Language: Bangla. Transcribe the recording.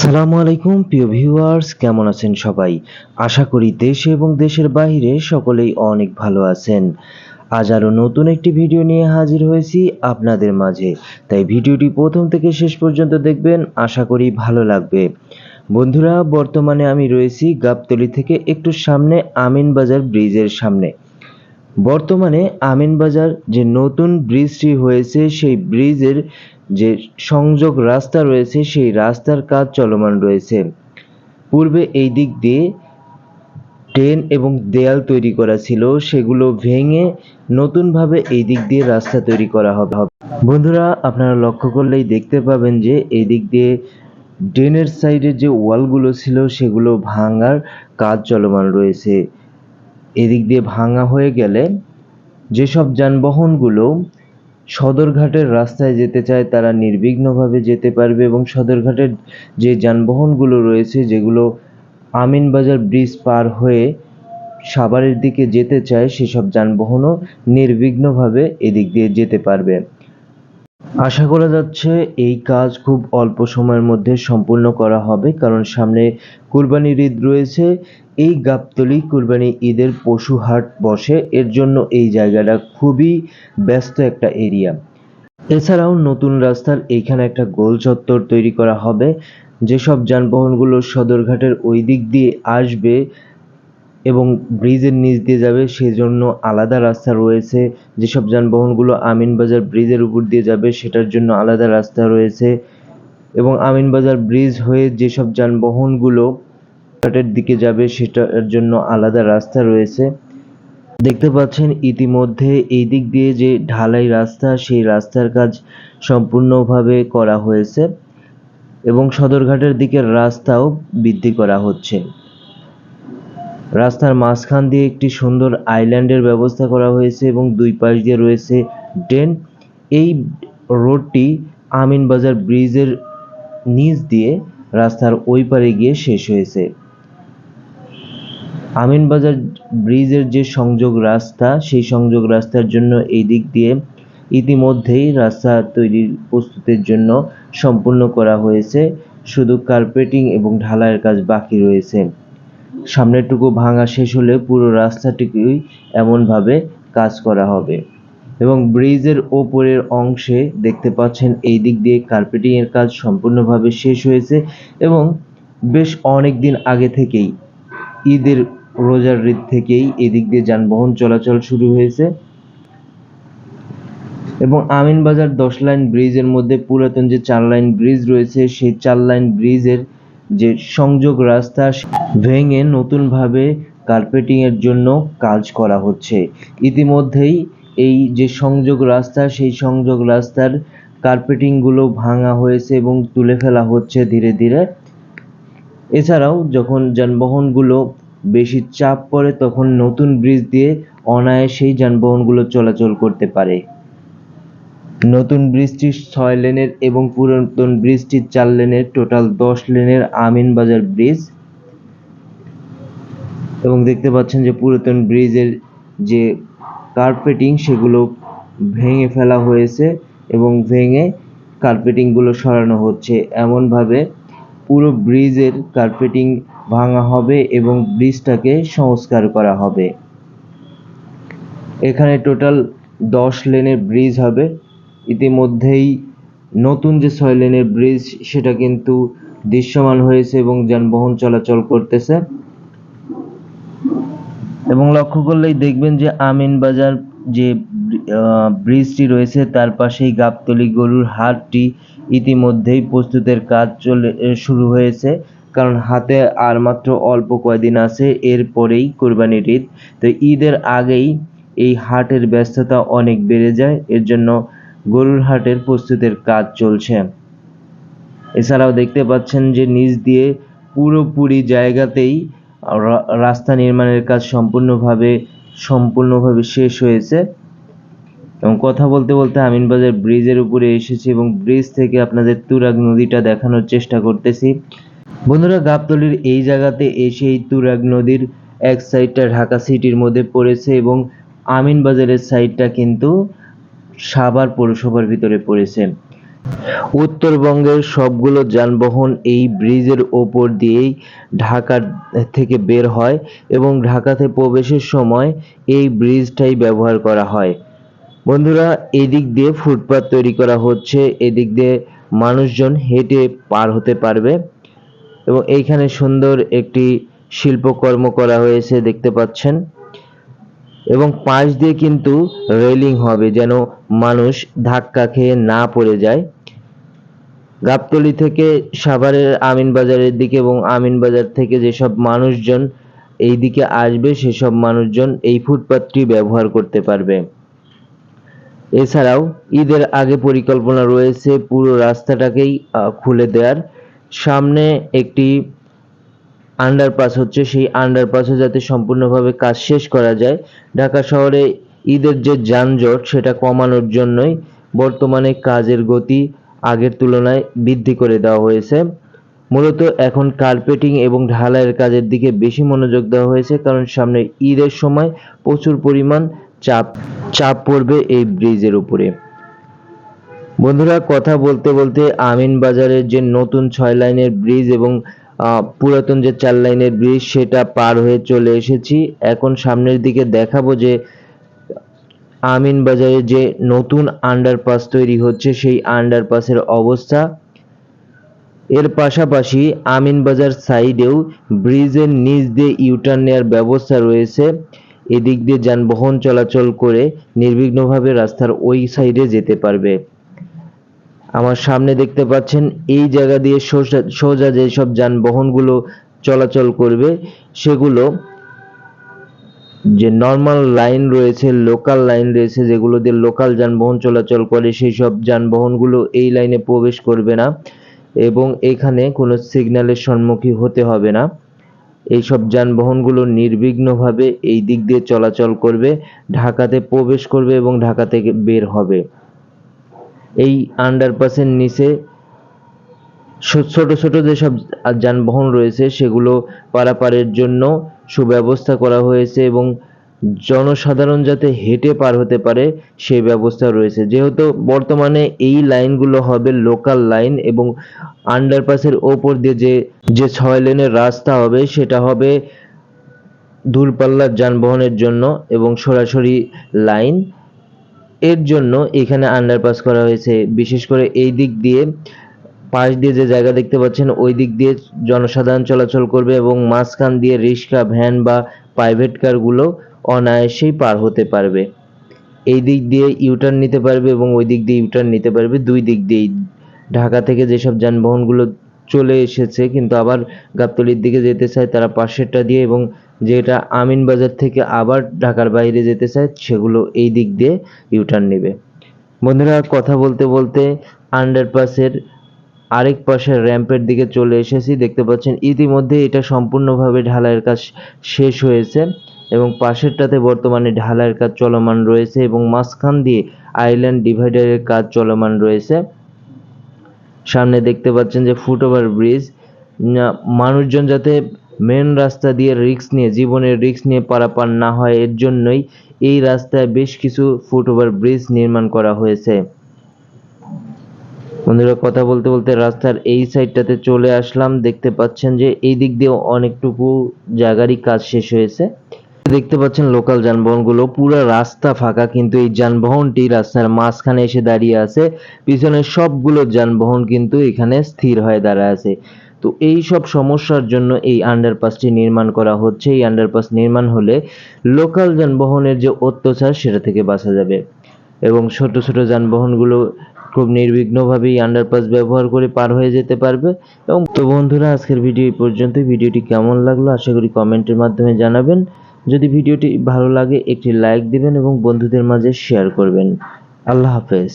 আসসালামু আলাইকুম, প্রিয় ভিউয়ার্স কেমন আছেন সবাই? আশা করি দেশে এবং দেশের বাইরে সকলেই অনেক ভালো আছেন। আজ আরও নতুন একটি ভিডিও নিয়ে হাজির হয়েছি আপনাদের মাঝে। তাই ভিডিওটি প্রথম থেকে শেষ পর্যন্ত দেখবেন, আশা করি ভালো লাগবে। বন্ধুরা, বর্তমানে আমি রয়েছি গাবতলি থেকে একটু সামনে আমিনবাজার ব্রিজের সামনে। বর্তমানে আমিনবাজার যে নতুন ব্রিজটি হয়েছে, সেই ব্রিজের যে সংযোগ রাস্তা রয়েছে, সেই রাস্তার কাজ চলমান রয়েছে। পূর্বে এই দিক দিয়ে ট্রেন এবং দেয়াল তৈরি করা ছিল, সেগুলো ভেঙে নতুনভাবে এই দিক দিয়ে রাস্তা তৈরি করা হবে। বন্ধুরা, আপনারা লক্ষ্য করলেই দেখতে পাবেন যে এই দিক দিয়ে ড্রেনের সাইডের যে ওয়ালগুলো ছিল, সেগুলো ভাঙার কাজ চলমান রয়েছে। এদিক দিয়ে ভাঙা হয়ে গেলে যেসব যানবাহনগুলো সদরঘাটের রাস্তায় যেতে চায়, তারা নির্বিঘ্নভাবে যেতে পারবে এবং সদরঘাটের যে যানবাহনগুলো রয়েছে, যেগুলো আমিনবাজার ব্রিজ পার হয়ে সাভারের দিকে যেতে চায়, সেসব যানবাহনও নির্বিঘ্নভাবে এদিক দিয়ে যেতে পারবে। আশা করা যাচ্ছে এই কাজ খুব অল্প সময়ের মধ্যে সম্পূর্ণ করা হবে, কারণ সামনে কুরবানির ঈদ রয়েছে। এই গাবতলি কুরবানি ঈদের পশু হাট বসে, এর জন্য এই জায়গাটা খুবই ব্যস্ত একটা এরিয়া। এছাড়াও নতুন রাস্তার এইখানে একটা গোল চত্বর তৈরি করা হবে। যেসব যানবাহনগুলো সদরঘাটের ওই দিক দিয়ে আসবে এবং ব্রিজের নিচ দিয়ে যাবে, সেজন্য আলাদা রাস্তা রয়েছে। যেসব যানবাহনগুলো আমিনবাজার ব্রিজের উপর দিয়ে যাবে, সেটার জন্য আলাদা রাস্তা রয়েছে। এবং আমিনবাজার ব্রিজ হয়ে যেসব যানবাহনগুলো ঘাটের দিকে যাবে, সেটার জন্য আলাদা রাস্তা রয়েছে। দেখতে পাচ্ছেন ইতিমধ্যে এই দিক দিয়ে যে ঢালাই রাস্তা, সেই রাস্তার কাজ সম্পূর্ণভাবে করা হয়েছে এবং সদরঘাটের দিকের রাস্তাও বৃদ্ধি করা হচ্ছে। রাস্তার মাঝখান দিয়ে একটি সুন্দর আইল্যান্ডের ব্যবস্থা করা হয়েছে এবং দুই পাশ দিয়ে রয়েছে ড্রেন। এই রোডটি আমিনবাজার ব্রিজের নিচ দিয়ে রাস্তার ওই পারে গিয়ে শেষ হয়েছে। আমিনবাজার ব্রিজের যে সংযোগ রাস্তা, সেই সংযোগ রাস্তার জন্য এই দিক দিয়ে ইতিমধ্যেই রাস্তা তৈরির প্রস্তুতের জন্য সম্পূর্ণ করা হয়েছে। শুধু কার্পেটিং এবং ঢালাইয়ের কাজ বাকি রয়েছে। সামনেরটুকু ভাঙা শেষ হলে পুরো রাস্তাটিকেই এমনভাবে কাজ করা হবে। এবং ব্রিজের ওপরের অংশে দেখতে পাচ্ছেন এই দিক দিয়ে কার্পেটিং এর কাজ সম্পূর্ণভাবে শেষ হয়েছে এবং বেশ অনেক দিন আগে থেকেই, ঈদের রোজার ঈদ থেকেই এদিক দিয়ে যানবাহন চলাচল শুরু হয়েছে। এবং আমিনবাজার দশ লাইন ব্রিজের মধ্যে পুরাতন যে চার লাইন ব্রিজ রয়েছে, সেই চার লাইন ব্রিজের যে সংযোগ রাস্তা ভেঙে নতুনভাবে কার্পেটিংয়ের জন্য কাজ করা হচ্ছে। ইতিমধ্যেই এই যে সংযোগ রাস্তা, সেই সংযোগ রাস্তার কার্পেটিংগুলো ভাঙা হয়েছে এবং তুলে ফেলা হচ্ছে ধীরে ধীরে। এছাড়াও যখন যানবাহনগুলো বেশি চাপ পড়ে, তখন নতুন ব্রিজ দিয়ে অনায়াসেই যানবাহনগুলো চলাচল করতে পারে। নতুন ব্রিজটি ছয় লেনের এবং পুরাতন ব্রিজটি চার লেনের, টোটাল দশ লেনের আমিনবাজার ব্রিজ। এবং দেখতে পাচ্ছেন যে পুরাতন ব্রিজের যে কার্পেটিং, সেগুলো ভেঙে ফেলা হয়েছে এবং ভেঙে কার্পেটিংগুলো সরানো হচ্ছে। এমনভাবে পুরো ব্রিজের কার্পেটিং ভাঙা হবে এবং ব্রিজটাকে সংস্কার করা হবে। এখানে টোটাল দশ লেনের ব্রিজ হবে। ইতিমধ্যেই নতুন যে ছয় লেনের ব্রিজ, সেটা কিন্তু দৃশ্যমান হয়েছে এবং যানবাহন চলাচল করতেছে। এবং লক্ষ্য করলেই দেখবেন যে আমিন বাজার যে ব্রিজটি রয়েছে, তার পাশেই গাবতলী গরুর হাটটি ইতিমধ্যেই প্রস্তুতের কাজ চলে শুরু হয়েছে। কারণ হাতে আর মাত্র অল্প কয়দিন আছে এরপরেই কোরবানির ঈদ। তো ঈদের আগেই এই হাটের ব্যস্ততা অনেক বেড়ে যায়। এর জন্য গরুর হাটের প্রস্তুতের কাজ চলছে। এছাড়াও দেখতে পাচ্ছেন যে নিচ দিয়ে পুরোপুরি জায়গাতেই রাস্তা নির্মাণের কাজ সম্পূর্ণভাবে সম্পূর্ণভাবে শেষ হয়েছে। এবং কথা বলতে বলতে আমিনবাজার ব্রিজের উপরে এসেছি এবং ব্রিজ থেকে আপনাদের তুরাগ নদীটা দেখানোর চেষ্টা করতেছি। বন্ধুরা, গাবতলির এই জায়গাতে এসে এই তুরাগ নদীর এক সাইডটা ঢাকা সিটির মধ্যে পড়েছে এবং আমিনবাজারের সাইডটা কিন্তু সাভার পৌরসভার ভিতরে পড়েছে উত্তরবঙ্গের সবগুলো যানবাহন এই ব্রিজের ওপর দিয়েই ঢাকার থেকে বের হয় এবং ঢাকাতে প্রবেশের সময় এই ব্রিজটাই ব্যবহার করা হয়। বন্ধুরা, এদিক দিয়ে ফুটপাত তৈরি করা হচ্ছে, এদিক দিয়ে মানুষজন হেঁটে পার হতে পারবে এবং এইখানে সুন্দর একটি শিল্পকর্ম করা হয়েছে, দেখতে পাচ্ছেন। এবং পাশ দিয়ে কিন্তু রেলিং হবে, যেন মানুষ ধাক্কা খেয়ে না পড়ে যায়। গাবতলি থেকে সাভারের আমিন বাজারের দিকে এবং আমিন বাজার থেকে যেসব মানুষজন এই দিকে আসবে, সেসব মানুষজন এই ফুটপাথটি ব্যবহার করতে পারবে। এছাড়াও ঈদের আগে পরিকল্পনা রয়েছে পুরো রাস্তাটাকেই খুলে দেওয়ার। সামনে একটি আন্ডারপাস হচ্ছে, সেই আন্ডারপাসে যাতে সম্পূর্ণভাবে কাজ শেষ করা যায়। ঢাকা শহরে ঈদের যে যানজট, সেটা কমানোর জন্যই বর্তমানে কাজের গতি আগের তুলনায় বৃদ্ধি করে দেওয়া হয়েছে। মূলত এখন কার্পেটিং এবং ঢালাইয়ের কাজের দিকে বেশি মনোযোগ দেওয়া হয়েছে, কারণ সামনে ঈদের সময় প্রচুর পরিমাণ চাপ চাপ পড়বে এই ব্রিজের উপরে। বন্ধুরা, কথা বলতে বলতে আমিন বাজারের যে নতুন ছয় লাইনের ব্রিজ এবং পুরাতন যে চার লাইনের ব্রিজ সেটা পার হয়ে চলে এসেছি। এখন সামনের দিকে দেখাবো যে আমিন বাজারে যে নতুন আন্ডারপাস তৈরি হচ্ছে, সেই আন্ডারপাসের অবস্থা। এর পাশাপাশি আমিন বাজার সাইডেও ব্রিজের নিচ দিয়ে ইউটার্ন নেওয়ার ব্যবস্থা রয়েছে। এদিক দিয়ে যানবাহন চলাচল করে নির্বিঘ্নভাবে রাস্তার ওই সাইডে যেতে পারবে। আমার সামনে দেখতে পাচ্ছেন, এই জায়গা দিয়ে সোজা সোজা যেসব যানবাহনগুলো চলাচল করবে, সেগুলো যে নর্মাল লাইন রয়েছে লোকাল লাইন রয়েছে, যেগুলো দিয়ে লোকাল যানবাহন চলাচল করে সেই সব যানবাহনগুলো এই লাইনে প্রবেশ করবে না এবং এখানে কোনো সিগন্যালের সম্মুখীন হতে হবে না। এইসব যানবাহনগুলো নির্বিঘ্নভাবে এই দিক দিয়ে চলাচল করবে, ঢাকাতে প্রবেশ করবে এবং ঢাকা থেকে বের হবে। এই আন্ডারপাসের নিচে ছোট ছোট যেসব যানবাহন রয়েছে, সেগুলো পারাপারের জন্য সুব্যবস্থা করা হয়েছে এবং জনসাধারণ যাতে হেঁটে পার হতে পারে, সেই ব্যবস্থা রয়েছে। যেহেতু বর্তমানে এই লাইনগুলো হবে লোকাল লাইন এবং আন্ডারপাসের ওপর দিয়ে যে যে ছয় লেনের রাস্তা হবে, সেটা হবে দূরপাল্লার যানবাহনের জন্য এবং সরাসরি লাইন এর জন্য এখানে আন্ডারপাস করা হয়েছে। বিশেষ করে এই দিক দিয়ে, পাশ দিয়ে যে জায়গা দেখতে পাচ্ছেন, ওই দিক দিয়ে জনসাধারণ চলাচল করবে এবং মাঝখান দিয়ে রিক্সা, ভ্যান বা প্রাইভেট কারগুলো অনায়াসেই পার হতে পারবে। এই দিক দিয়ে ইউটার্ন নিতে পারবে এবং ওই দিক দিয়ে ইউটার্ন নিতে পারবে। দুই দিক দিয়েই। ঢাকা থেকে যেসব যানবাহনগুলো চলে এসেছে, কিন্তু আবার গাবতলীর দিকে যেতে চায় তারা পাশেরটা দিয়ে এবং যেটা আমিন বাজার থেকে আবার ঢাকার বাইরে যেতে চায় সেগুলো এই দিক দিয়ে ইউটার্ন নেবে। বন্ধুরা, কথা বলতে বলতে আন্ডারপাসের আরেক পাশের র্যাম্পের দিকে চলে এসেছি। দেখতে পাচ্ছেন, ইতিমধ্যে এটা সম্পূর্ণভাবে ঢালাইয়ের কাজ শেষ হয়েছে এবং পাশেরটাতে বর্তমানে ঢালাইয়ের কাজ চলমান রয়েছে এবং মাঝখান দিয়ে আইল্যান্ড ডিভাইডারের কাজ চলমান রয়েছে। সামনে দেখতে পাচ্ছেন যে ফুটওভার ব্রিজ মানুষজন যাতে মেন রাস্তা দিয়ে রিস্ক নিয়ে, জীবনের রিস্ক নিয়ে পারাপার না হয়, এর জন্যই এই রাস্তায় বেশ কিছু ফুটওভার ব্রিজ নির্মাণ করা হয়েছে। বন্ধুরা, কথা বলতে বলতে রাস্তার এই সাইডটাতে চলে আসলাম। দেখতে পাচ্ছেন যে এই দিক দিয়ে অনেকটুকু জায়গারই কাজ শেষ হয়েছে। দেখতে পাচ্ছেন লোকাল যানবাহনগুলো, পুরো রাস্তা ফাঁকা, কিন্তু এই যানবাহনটি রাস্তার মাঝখানে এসে দাঁড়িয়ে আছে। পিছনের সবগুলো যানবাহন কিন্তু এখানে স্থির হয়ে দাঁড়ায় আছে। তো এই সব সমস্যার জন্য এই আন্ডারপাসটি নির্মাণ করা হচ্ছে। এই আন্ডারপাস নির্মাণ হলে লোকাল যানবাহনের যে অত্যাচার, সেটা থেকে বাঁচা যাবে। এবং ছোট ছোট যানবাহনগুলো খুব নির্বিঘ্নভাবেই আন্ডারপাস ব্যবহার করে পার হয়ে যেতে পারবে। এবং তো বন্ধুরা, আজকের ভিডিও এই পর্যন্ত ভিডিওটি কেমন লাগল আশা করি কমেন্টের মাধ্যমে জানাবেন। যদি ভিডিওটি ভালো লাগে একটি লাইক দিবেন এবং বন্ধুদের মাঝে শেয়ার করবেন। আল্লাহ হাফেজ।